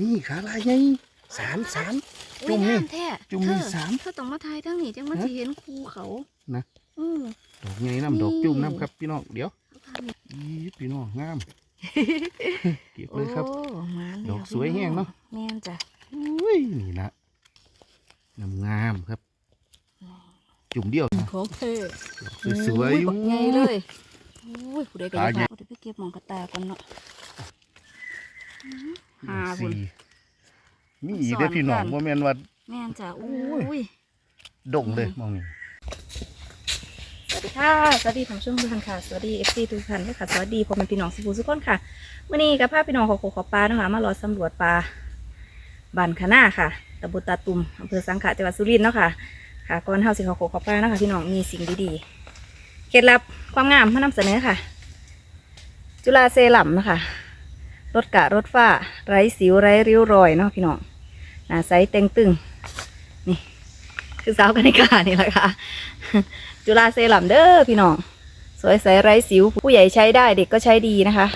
นี่ขาลายไงสามสามจุ่มนี่โอ้ยงาแท้จุ่มนี่เธอสามเธอต้องมาทายทั้งนี้จังมันฮะสิเห็นคูเขานะเออดอกไงน้ำดอกจุ่มน้ำครับพี่น้องเดี๋ยวเขาทำนี่อีพี่น้องงามเก็บเลยครับโอ้มาแล้วดอกสวยแห้งเนาะแม่นจ้ะอุ้ยนี่ละงามงามๆครับ จุ่มเดียวนะของเธอดอกสวยๆบักใหญ่เลยโอ้ยผู้ใดก็ขาอใหญ่ยากเดี๋ยวไปเก็บหมองกระตาก่อนเนาะ หาบุญ สี่มีอีกเด้อพี่น้องสอนกัน ว่าแม่นว่า แม่นจ้ะโอ้โอ้ยยดงเลยมองนี่สวัสดีค่ะ สวัสดีท่านผู้ชมทุกท่านค่ะ สวัสดีเอฟซีทุกท่านด้วยค่ะ สวัสดีพ่อแม่พี่น้องสิบูทุกคนค่ะวันนี้กับพาพี่น้องขอโคขอปลานะคะมารอสำรวจปลาบันคาน่าค่ะตำบลตาตุ่มอำเภอสังขะจังหวัดสุรินทร์เนาะค่ะ ค่ะก่อนเฮาสิขอโคขอปลาเนาะคะพี่น้องมีสิ่งดีๆ เคล็ดลับความงามมานำเสนอค่ะ จุฬาเซรั่มนะคะ รถกะรถฝ้า ไร้สิวไร้ริ้วรอยเนาะพี่น้องหน้าใสเต็งตึงนี่คือสาวกันิกานี่แหละค่ะจุฬาเซรั่มเด้อพี่น้องสวยใสไร้สิว ผู้ใหญ่ใช้ได้เด็กก็ใช้ดีนะคะ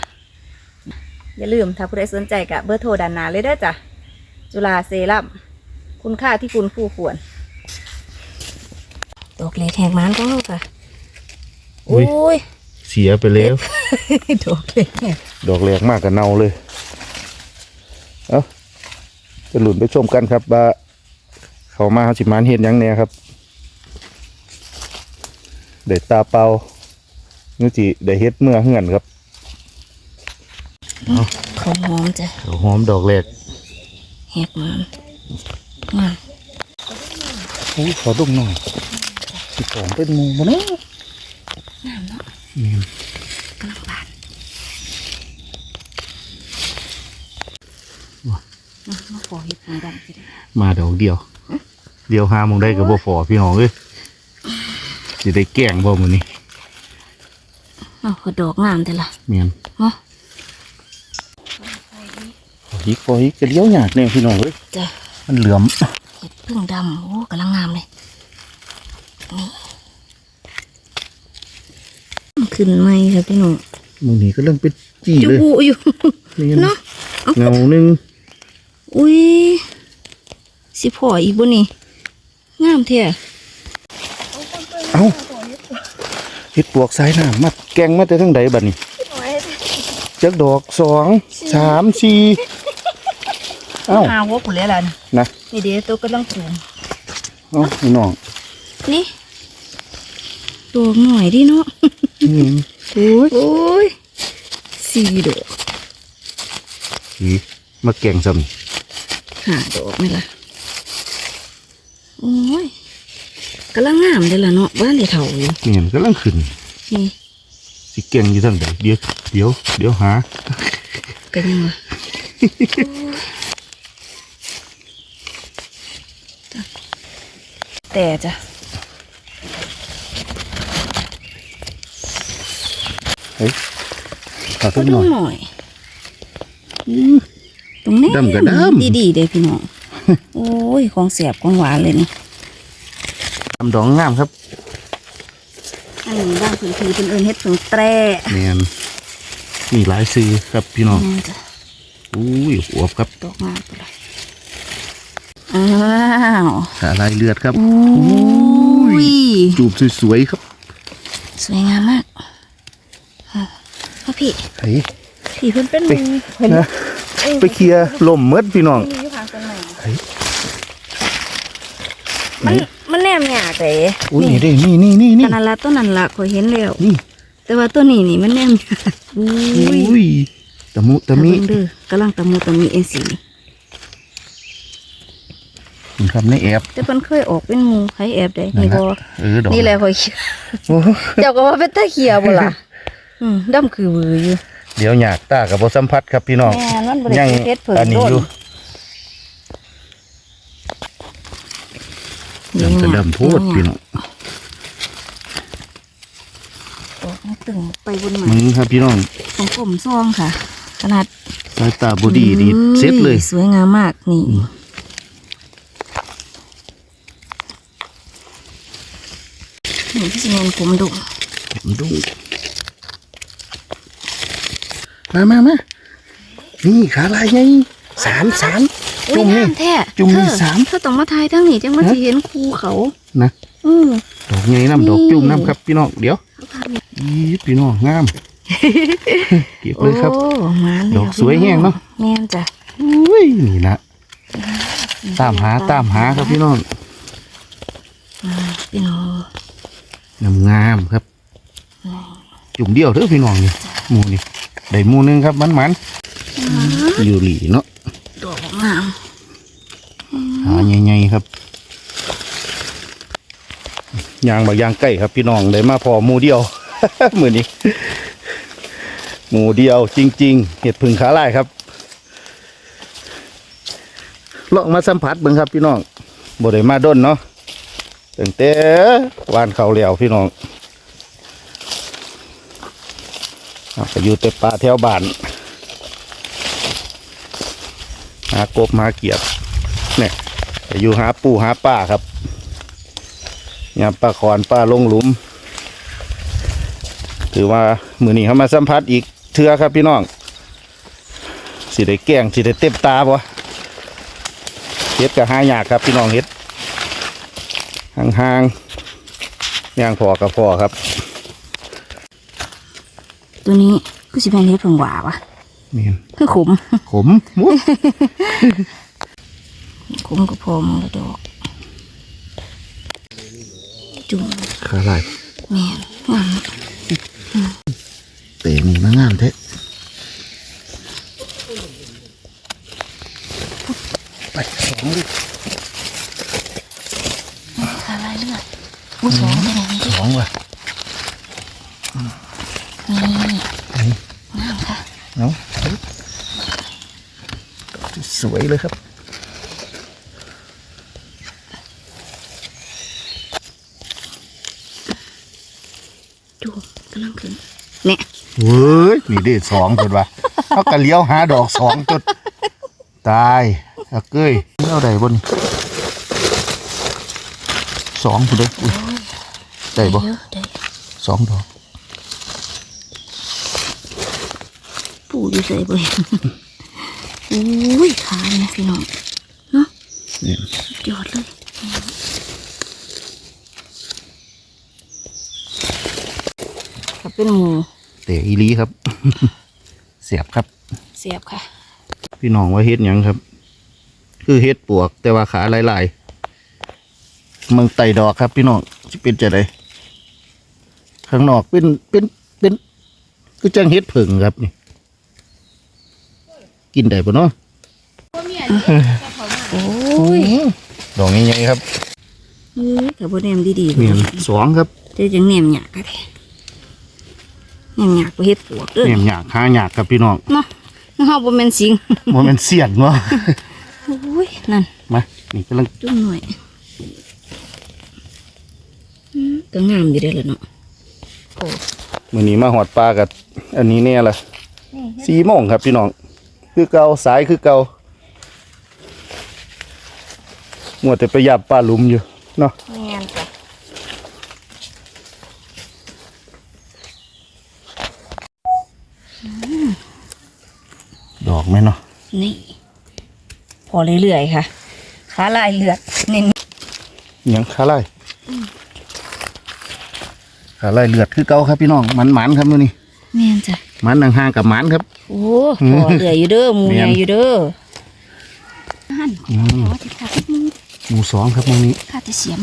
อย่าลืมถ้าผู้ใดสนใจกะเบอร์โทรด้านหน้าเลยเด้อจ้ะจุฬาเซรั่มคุณค่าที่คุณคู่ควรดอกเล็กแหกมันของเราค่ะโอ้ยเสียไปแล้วดอกเล็กแหก ดอกแรกมากกับเนาเลย เอาไปหลุนไปชมกันครับว่าเขามาเขาสิมานเห็นหยังเนี่ยครับเด็ดตาเปล่านุจิได้เฮ็ดเมื่อเหือนครับเขาหอมจ้ะเขาหอมดอกแรกแหกมันมาอู้ขอดมหน่อยสิของเป็นหมูบ่เนาะน้ำเนาะนี่กำลังบานมา มาขอเห็ดหางดำสิเด้อมาดอกเดียว เดียวหาหมองได้กับบ่ฟอพี่น้องเอ้ยสิได้แกล้งบ่มื้อนี้เอาขอดอกงามแต่ละแม่นเนาะขอฮิกขอฮิกก็เลี้ยวยากแน่พี่น้องเอ้ยจ้ะมันเหลื่อมเห็ดพึ่งดำโอ้กำลังงามเลยนี่ขึ้นไหมครับพี่หนุ่มมื้อนี้ก็เริ่มเป็นจี้จุเลยบุอยู่นี่เนาะเอาเงาหนึง อุ้ยสิพออีกบ่นี่งามแท้เอ้าเฮ็ดปวกสายน้ำมาแกงมาแต่ทางใดบัดนี้จักดอกสองสามสี่เอ้าหาหัวผุนแล้วล่ะนะนะนี่เดี๋ยวตัวกำลังสูงเอ้าพี่น้องนี่ตัวหน่อยดิเนาะนี่โอ้ยโอ้ยสี่ดอกอีมาแกงซ้ ห้าดอกนี่ล่ะโอ้ยกำลังงามเลยล่ะเนาะบ้านเดี๋ยวเถ่าอยู่ำนี่กำลังขึ้นนี่สิแกงอยู่ทางใดเดี๋ยวเดี๋ยวเดี๋ยวหากันยังวะจ้ะแต่จ้ะเฮ้ยขอก็ต้นหดูน่อยหน่อยตร งนี้ดำกับดำดีๆเด้พี่น้องโอ้ยของเสียบของหวานเลยนี่ทำดอกงามครับอันนี้บ้างผืนถือเป็นเอิญเฮ็ดผึ่งแตร่แมนมีหลายซื้อครับพี่น้องนี่จ้ะอุ้ยอวบครับดอกงามไปเลยอ้าวสาลายเลือดครับอุ้ยจูบสวยๆครับ สวยงามมากอะพ่อพี่เฮ้ยพี่เพิ่นเป็นหไปมูเพิ่นนะ ไปเคลียร์ลมเมดพี่น้องมีอยู่ข้างต้นไม้เฮ้ยมันมันแนมยากเลยอุ้ยนี่เด้นี่นี่นี่นี่ตอนนั้นละต้นนั้นละข่อยเห็นแล้วนี่ แต่ว่าต้นนี้นี่มันแนมยากอุ้ยอุ้ยตะมุตะมิถ้าเบิ่งเด้อกำลังตะมูตะมีเองสินี่คุณครับในแอบแต่เพิ่นเคยออกเป็นหมูใครแอบได้นี่บ่เออดอกนี่แหละข่อยเขียโอ้เจ้าก็ว่าเป็นตะเขียบ่ล่ะอืมดำคือวืออยู่ เดี๋ยวหยาดตากับบสัมผัสครับพี่น้องแม่มันบ่ได้ยังเฮ็ดเผิ่อันนี้โดนอยู่ดำกระดำโพดพี่น้องออกมาตึงไปบนหมามึงครับพี่น้องของผมซองค่ะ ขนาดสายตาบดีดีเซ็ตเลย สวยงามมากนี่นี่ที่สิเงินผมดุผมดู มามามานี่ขาลายไงสามสามอุ้ยจุ่มนี่งามแท้จุ่มนี่เธอสามเธอต้องมาทายทั้งนี้จังมาสิเห็นคูเขานะอือดอกใหญ่น้ำดอกจุ่มน้ำครับพี่น้องเดี๋ยวเอาภาพนี้อีพี่น้องงามเก็บเลยครับโอ้มาแล้วดอกสวยแห้งเนาะแม่นจ้ะอุ้ยนี่นะตามหาตามหาครับพี่น้องอ่าพี่น้องงามงามๆครับ จุ่มเดียวเถอะพี่น้องนี่หมูนี่ ได้หมูหนึงครับมันมันๆอยู่หลีเนาะดอกงามหาใหญ่ๆครับยางบางยางใกล้ครับพี่น้องได้มาพอหมูเดียวมือนี้หมูเดียวจริง ๆ เห็ดผึ่งขาลายครับลองมาสัมผัสเบิ่งครับพี่น้องบ่ได้มาด้นเนาะตั้งแต่วานเขาแล้วพี่น้องอะ ไปอยู่แต่ป่าแถวบ้านหากบหาเกียบเนี่ยไปอยู่หาปูหาป้าครับยามปลาคอนป้าลงหลุม ถือว่ามือนี้เขามาสัมผัสอีกเทือครับพี่น้อง สิได้แก้งสิได้เต็มตาบ่เฮ็ดกับห้ายากครับพี่น้องเฮ็ดห่างๆย่างพอกับพอครับ ตัวนี้คือสิเป็นเฮ็ดเพิ่งหวาวะนี่คือขมขมมุกขมก็พอมันละดอกจุ่มขาลายแม่นงามเตะนี่มางามแท้ไปสองลูกขาลายเลือดผู้สองเป็นอย่างนี้สองว่ะ นี่งามค่ะ เนาะ สวยเลยครับจุ่มกำลังขึ้นเนี่ยเว้ยนี่ได้สองจุดว่ะเขากะเลี้ยวหาดอกสองจุดตายเอาเก้ยเอาได้บนสองจุดเลยอุ๊ยได้บ่เยอะได้สองดอก ปู่อยู่ใส่บ่เห็น อุ้ยขาเนี่ยพี่น้องเนาะนี่สุดยอดเลยถ้าเป็นหมูเตะอีหลีครับ เสียบครับ เสียบค่ะ พี่น้องว่าเฮ็ดหยังครับ คือเฮ็ดปวก แต่ว่าขาลายๆเมืองไต่ดอกครับ พี่น้องสิเป็นจะไดข้างนอกเป็นเป็นเป็น คือจังเฮ็ดผึ่งครับนี่ กินได้ปะเนาะโอ้ยดอกใหญ่ๆครับเฮ้ยกับโบแนมดีๆเมียนสองครับเดี๋ยวจังแหนมหยากกันแท้แหนมหยากไปเฮ็ดปวกเด้อเมียนหยากหาหยากครับพี่น้องเนาะเฮาบ่แม่นสิงโมเมนเสียนวะโอ้ยนั่นมานี่กำลังจุ่มหน่อยอืมก็งามดีเด้อล่ะเนาะโอ้มื้อนี้มาหอดปลากับอันนี้แน่ละสี่โมงครับพี่น้อง คือเก่าสายคือเก่ามัวแต่ไปหยับปลาหลุมอยู่เนาะแม่นจ้ะดอกไหมเนาะนี่ พอเรื่อยๆค่ะขาลายเลือดเน้นหยังขาไล่ขาไล่เลือดคือเก่าครับพี่น้องมันหมันครับมื้อนี้แม่นจ้ะมันห่างๆกับหมันครับ โอ้พอเหลืออยู่เด้อหมูแม่นใหญ่อยู่เด้อหันอืมอ๋อจะขาดมือหมู่สองครับมื้อนี้ขาดจะเสียม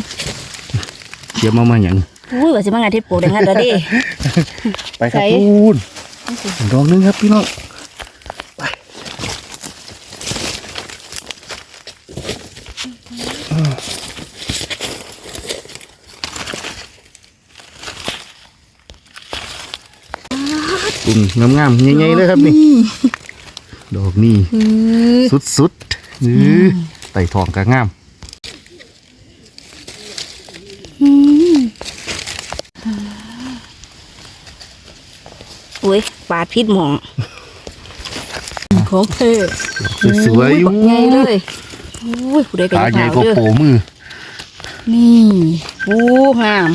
เดี๋ยวมามาหยังอุ้ยว่าสิมางานที่ปลูกได้งานแล้วดิไปครับใส่พูนดอกหนึงครับพี่น้อง งามๆใหญ่ๆเลยครับนี่ ดอกนี่อือสุดๆนี่ไต่ทองกะงามอุ้ยปาดพิษหมองของเธอสวยๆอยู่บักใหญ่เลยอุ้ยผู้ใดก็ขาจะใหญ่ขาวก็เด้อโผมือ นี่โอ้งาม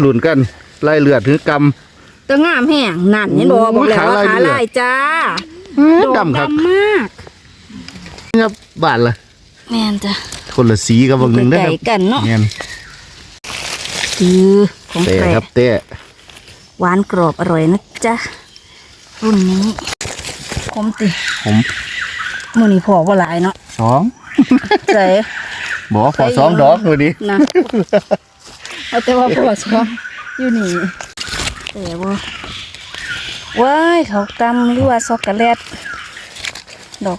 หลุนกันไล่เลือดถึงกตั วงามแห้งนั่นเห็นบอกโอ้ยบอกแล้วว่าขาขาลายเลือดลายจ้าำดอกดำครับดำมากครับบาทละแม่นจ้ะคนละสีกับบางหนึ่งได้อครับไก่กันเนาะแม่นคือของเต้แปลครับเต้หวานกรอบอร่อยนะจ๊ะรุ่นนี้คมติผมมือนี้พอว่าหลายเนาะสองใส่บอกว่าขอสองดอกวันนี้นะเอาแต่ว่าพอสองอยู่นี่ แต่ว่าว้ายเขาตำหรือว่าช็อกโกแลตดอก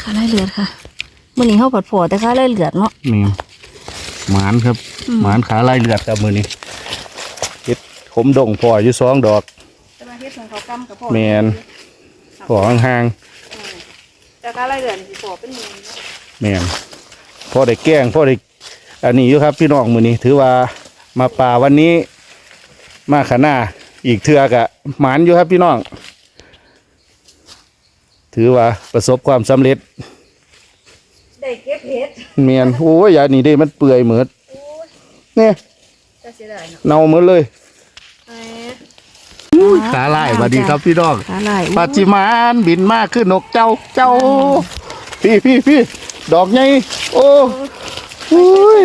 ข้าไล่เลือดค่ะมือนี้เขาผัดผัวแต่ข้าไล่เลือดเนาะนี่หมานครับอืมหมานขาลายเลือดกับมือนี้เฮ็ดขมดงพออยู่สองดอกแต่มาเฮ็ดของเขากำกับพ่อแมนพอห่างแต่ข้าไล่เลือดสิพอเป็นมือๆแมนพอได้แกล้งพอได้อันนี้อยู่ครับพี่น้องมือนี้ถือว่ามาป่าวันนี้ มาขนาอีกเทือกะหมานอยู่ครับพี่น้อง ถือว่าประสบความสำเร็จ ได้เก็บเห็ดเมียนโอ้ยยานี่ได้มันเปื่อยเหมือดเนี่ยจะเสียดายเนาะเน่าเหมือดเลยแหมขาลายสวัสดีครับพี่น้องขาลายปัจจิมานบินมากขึ้นนกเจ้าเจ้า พี่พี่พี่ดอกใหญ่โอ้อุ้ย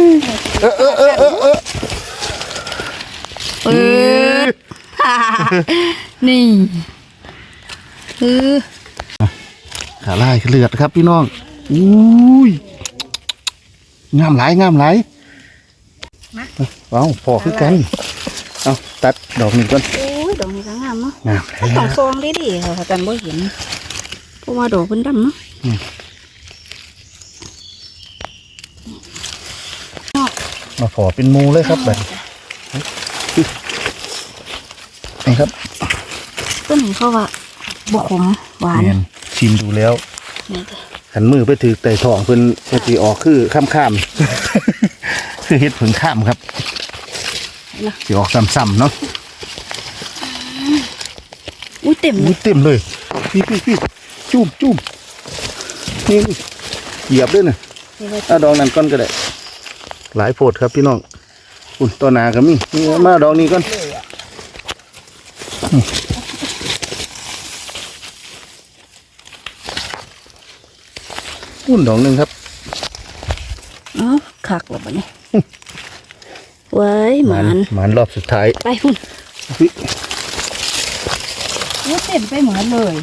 เออเออเออเออเออเปิดนี่เออขาลายเลือดครับพี่น้องอุ้ยงามหลายงามหลายเอาพอคือกัน เอาตัดดอกนี้ก่อนโอ้ยดอกนี้ก็งามเนาะงามมันต้องซองได้ดีค่ะอาจารย์บ่เห็นเพราะว่าดอกเพิ่นดำเนาะมาพอเป็นหมูเลยครับแบบ นี่ครับต้นนี้เขาว่าบ่ขมหวานเนียนชิมดูแล้วนี่จ้ะขันมือไปถือไต่ทองเพิ่นปกติออกคือข้ามข้ามๆคือเฮ็ดผึ่งข้ามครับสิออกซ้ำๆเนาะอุ้ยเต็มเลอุ้ยยเต็มเลยพี่พี่พี่จุ่มจุ่มนี่นี่เหยียบด้วยนะนี่ว่าเอาดอกนั้นก่อนก็ได้ หลายโพดครับพี่น้อง อุ่นตัวหนาก็มีนี่มาดอกนี้ก่อนอุ่นดอกหนึ่งครับเอ้าคักแล้วบัดนี้ไว้หมานหมานรอบสุดท้าย ไปพุ่นเฮ้ยอุ้ยเต็มไปเหมือนเลย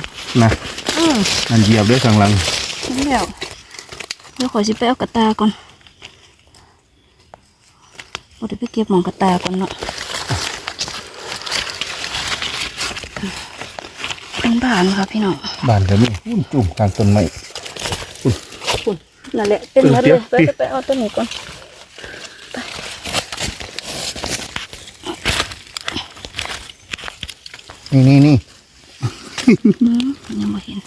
นะอือมันเหยียบด้วยข้างหลังเห็นแล้วเดี๋ยวขอสิไปเอากระตาก่อน เราจะไปเก็บหมองกระตาก่อนเนาะเป็นบ้านค่ะพี่น้องบ้านก็มีอุ่นจุ่มกลางต้นไม้คุณนั่นแหละเป็นหมาเลเดี๋ยยวไปพี่ไปไปเอาตัวนี้ก่อนนี่นี่นี่อืมยังไม่เห็น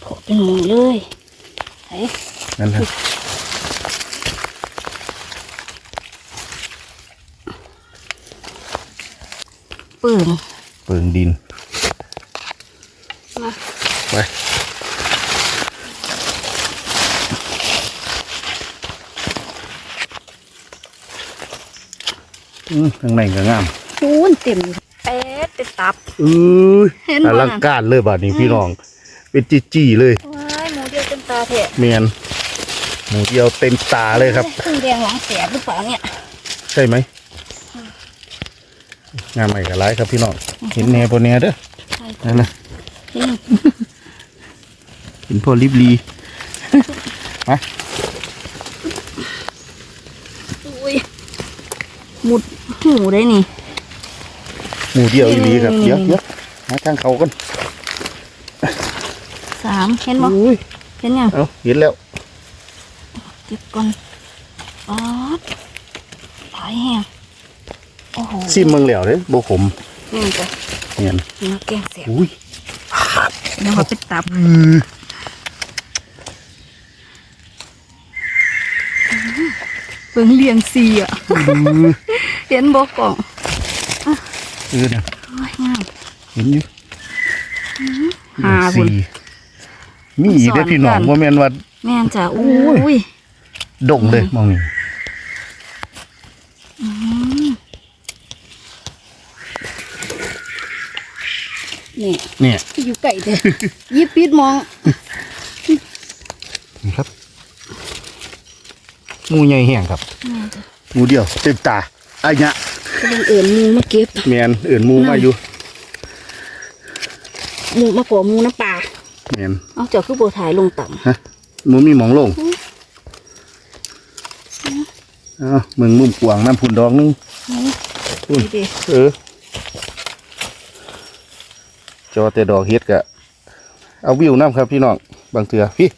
โผล่ เป็นหมูเลยไอ้นั่นครับปืนเปิงดิน มาไปอืมข้างในก็งามคูนเต็มอยู่เอ๊ะเต็มตับอือเห็นอบ่ลังการเลยบาดนี้พี่น้อง เป็นจีจีๆเลยว้ายหมูเดียวเต็มตาเถอะเมียนหมูเดียวเต็มตาเลยครับครึ่งแดงหลังแสบหรือเปล่าเนี่ย ใช่ไหมงามใหม่กับไรครับพี่น้องเห็นแน่พอแน่เด้อใช่นั่นนะนี่เห็นพอลิบลีอุ้ยหมุดหูได้นี่หมูเดียวอีหลีครับนี่เดี๋ยวเดี๋ยวหาทางเขากันสามเห็นบ่อุ้ย เห็นยังเอาเห็นแล้วเก็บก่อนป๊อดหลายแห้งโอ้โหซิมเมืองเหลียวเด้โบขมนี่จ้ะเนียนนี่มาแกงแสบอุ้ยแล้วก็เป็นตับอือเบิ่งเลียงซีอะเห็นบ่กล่องเออเนี่ยโอ้ยงามเห็นอยู่หาบุญสี่ มีเด็พี่น้องว่าแม่นว่า แม่นจ้ะอุ้ย ยดงเลยมองนี่นี่เนี่ยอยู่ไก่เด้อยิบปิดมองนี่ครับงูใหญ่แห้งครับมูเดียวเต็มตาอายะก็บังเอื่นมูมาเก็บแมนเอื่นมูมาอยู่ มูมาก่อมูน้ำไป แมนเอาเจ้าคือโบถ่ายลงต่ฮะหมูมีหมองลงอ้าวมึงมุมกวางน้ำพุนดองนึงำนี่ดิเออจอแต่ดอกเฮ็ดกะ เอาวิวน้ำครับพี่น้องบางเถื่อพี่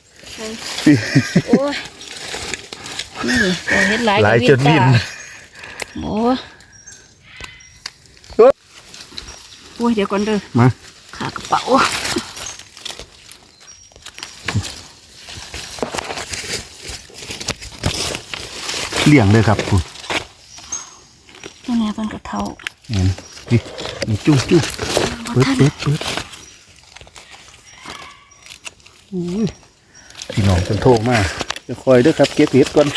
พี่โอ้ยนี่โอ้เฮ็ดหลายหลายกว่จนวินตาโอ้ยโอ๊ะโอ้ยเดี๋ยวก่อนเด้อมาขากระเป๋า เลี่ยงเลยครับคุณตัวนี้เป็นกระเทาเห็นพี่นี่จุ้งจุ้งเปิดเปิดเปิดอุ้ยพี่น้องเป็นโทรมาจะคอยเด้วยครับ เก็บเห็ดก่อน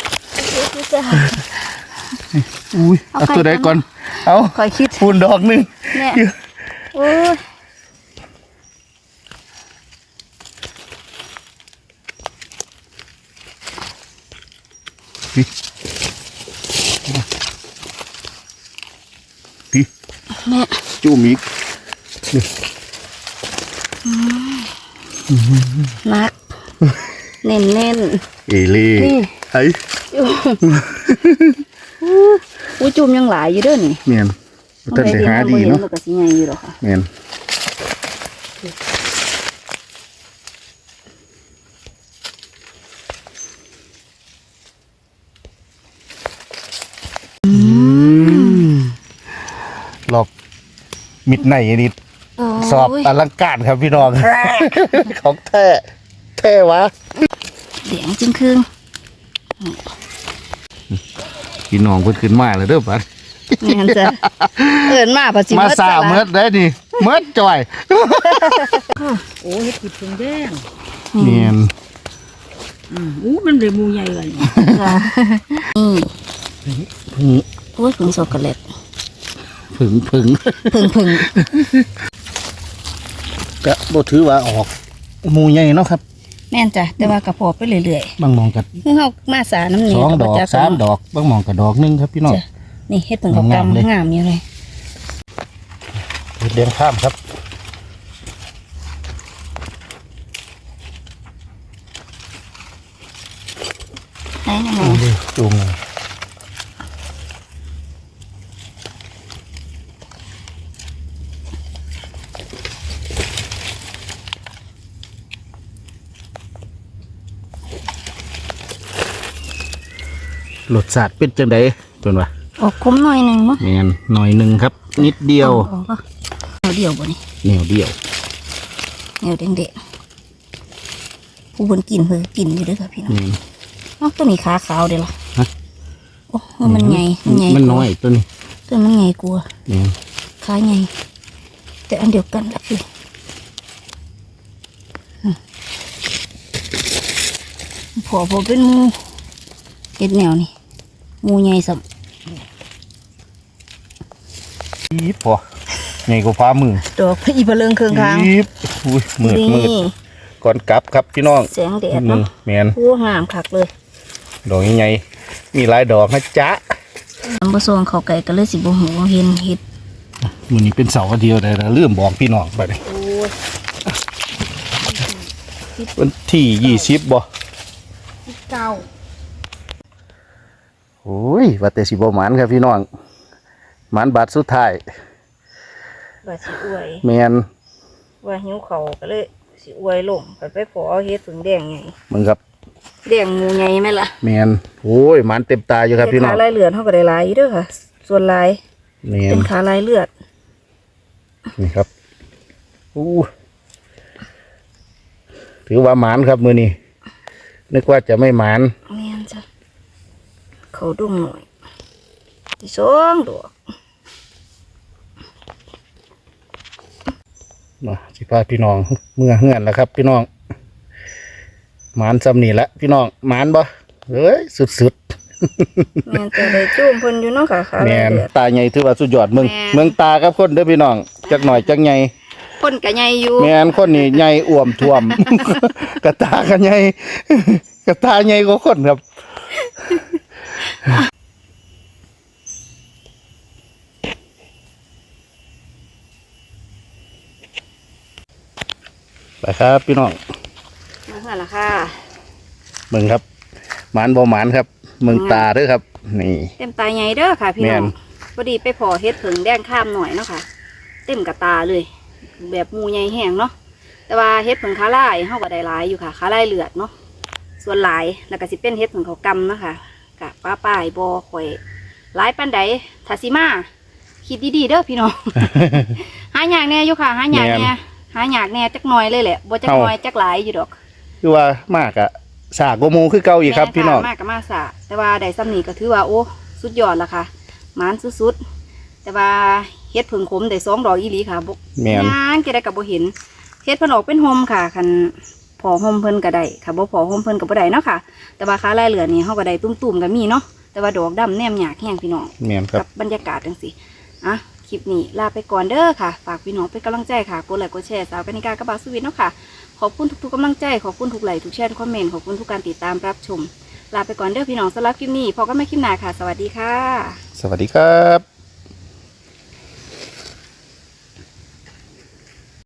จ้าอุ้ยเอาเอาไข่ตัวใดกันก่อน เอาคอยคิดปูนดอกหนึ่งเนี่ยโอ้ย พี่พี่ แม่จุ้มอีกนัก เน้นเน้นเอเล่นี่ไอ้ๆอยู่อุ้ยจุ่มยังหลายอยู่เด้อนี่เมียนท่านได้หาดีเนาะมันก็สิใหญ่อยู่หรอกค่ะเมียนหลอก มิดในนิดสอบอลังการครับพี่น้อง ของแท้แท้วะเดียงจึงครึ่งพี่น้องเพิ่นขึ้นมาแล้วเด้อบัดแม่นจ้ะเอิ้นมาปัจจิมาสาละเมิดได้ดิเมิดจ่อย โอ้เห็ดผิดเพิ่งแดงเนียนอืมอู้มันเลยมูใหญ่เลยเนี่ยจ้ะนี่ผึ่งโอ้ยผึ่งช็อกโกแลต ผึ่งผึ่งผึ่งผึ่งก็บ่ถือว่าออกหมูใหญ่เนาะครับ แม่นจ้ะแต่ว่ากระเพาะไปเรื่อยบางหมองกับๆคือเฮามาสาน้ำนี่สองดอกจัสามดอกบางหมองกับดอกหนึงครับพี่น้องจ้ะนี่เฮ็ดผึ่งกับงามๆเลยกำงามอยู่เลยเฮ็ดเลี้ยงข้ามครับไหนยังไงเอาดิจูงเลย รสชาติเป็นจังไดเพิ่นว่าออกคมหน่อยหนึงมั้งแม่นหน่อยหนึงครับ นิดเดียวออกก็เอาเดียวบ่นี่แนวเดียวแนวเด็กๆผู้เพิ่นกินเพิ่นกินอยู่เด้อค่ะพี่น้องแม่นเอ้าตัวนี้ขาขาวเด้อล่ะฮะโอ้มันใหญ่มันใหญ่มันกว่าน้อยตัวนี้ตัวมันใหญ่กว่าแม่นขาใหญ่แต่อันเดียวกันละพี่อืมพอพอเป็นหมูเห็ดแนวนี่ หมูใหญ่สัมอีบพอใหญ่กว่าฟ้ามือดอกอีบะเลิงเครื่องคางอีบอุ้ยมืดนี่มืดก่อนกลับครับพี่น้องแสงแดดหนึ่เนาะงแมนโอ้งามคักเลย ดอกใหญ่ๆมีหลายดอกนะจ๊ะอันบะซวงเขาไก่ก็เลยสิบ่หูเห็นเห็ดมือนี้เป็นเสาร์อาทิตย์เลยนะเริ่มบอกพี่น้องไปเลยโอ้ยวันที่ยี่สิบบ่เก้า โอ้ยว่าแต่สิบ่หมานครับพี่น้องหมานบาทสุดท้ายว่าสิอวยแมนว่าหิวเขาก็เลยสิอวยลงไปไปขอเอาเฮ็ดถึงแดงไงมึงครับแดงหมูใหญ่ไหมล่ะแมนโอ้ยหมานเต็มตาอยู่ครับพี่น้องขาลายเลือดเขาก็ได้หลายอยู่เด้อค่ะ ส่วนลายแมนเป็นขาลายเลือดนี่ครับอู้ถือว่าหมานครับมือนี้นึกว่าจะไม่หมานแม่นจ้ะ เขาดุ้งหน่อยที่สองดอกมาสิพาพี่น้องเมื่อเฮือนแล้วครับ พี่น้องหมานซ้ำนี่ละพี่น้องหมานบ่เอ้ยสุดแม่นแต่ได้จุ่มเพิ่นอยู่เนาะค่ะขาๆแมลายนเลือดตาใหญ่ถือว่าสุดยอดเมืองแม่นเมืองตาครับคนเด้อพี่น้องจักหน่อยจักใหญ่พอคนกะใหญ่อยู่แม่นคนนี่ใหญ่อ้วมท่วม กระตากันใหญ่กระตาใหญ่กว่าคนครับ ไปครับ พี่น้องมาเท่าละค่ะเมืองครับ หมานบ่หมานครับเมืองตาเด้อครับ นี่ เต็มตาใหญ่เด้อค่ะ พี่น้องแม่นพอดีไปพอเฮ็ดผึ่งแดงข้ามหน่อยเนาะค่ะ เต็มกระตาเลย แบบหมูใหญ่แห้งเนาะแต่ว่าเฮ็ดผึ่งขาลายเฮาก็ได้หลายอยู่ค่ะขาลายเลือดเนาะส่วนหลายแล้วก็สิเป็นเฮ็ดผึ่งเขาวกำเนาะค่ะ กะป้าป้ายบ่ข่อยหลายปานใดถ้าสิมาคิดดีๆเด้อพี่น้อง หายากแน่อยู่ค่ะ หายากแน่หายากแน่จักหน่อยเลยแหละบ่จักหน่อยจักหลายอยู่ดอก คือว่ามากอะสากโกโมคือเก่าอีกครับ พี่น้องแม่ค่ะมากกับมาสะแต่ว่าได้ซ้ำนี่ก็ถือว่าโอ้สุดยอดละค่ะหมานสุดๆแต่ว่าเฮ็ดผึ่งขมได้สองดอกอีหลีค่ะบกแม่นงานก็ได้กับบ่เห็นเฮ็ดเพิ่นออกเป็นโฮมค่ะคัน พอโฮมเพิ่นก็ได้ค่ะบ่พอโฮมเพิ่นก็บ่ได้เนาะค่ะ แต่ว่าค้าลายเหลือนี่เฮาก็ได้ตุ้มๆก็มีเนาะแต่ว่าดอกดำแนมยากแฮงพี่น้องแม่นครับกับบรรยากาศจังซี่อะคลิปนี้ลาไปก่อนเด้อค่ะ ฝากพี่น้องเป็นกำลังใจค่ะกดไลค์กดแชร์สาวกนิกากระบาสวิตเนาะค่ะ ขอบคุณทุกๆกำลังใจ ขอบคุณทุกไลค์ทุกแชร์ทุกคอมเมนต์ขอบคุณทุกการติดตามรับชม ลาไปก่อนเด้อพี่น้องสำหรับคลิปนี้พอกันไม่คลิปหน้าค่ะ สวัสดีค่ะ สวัสดีครับ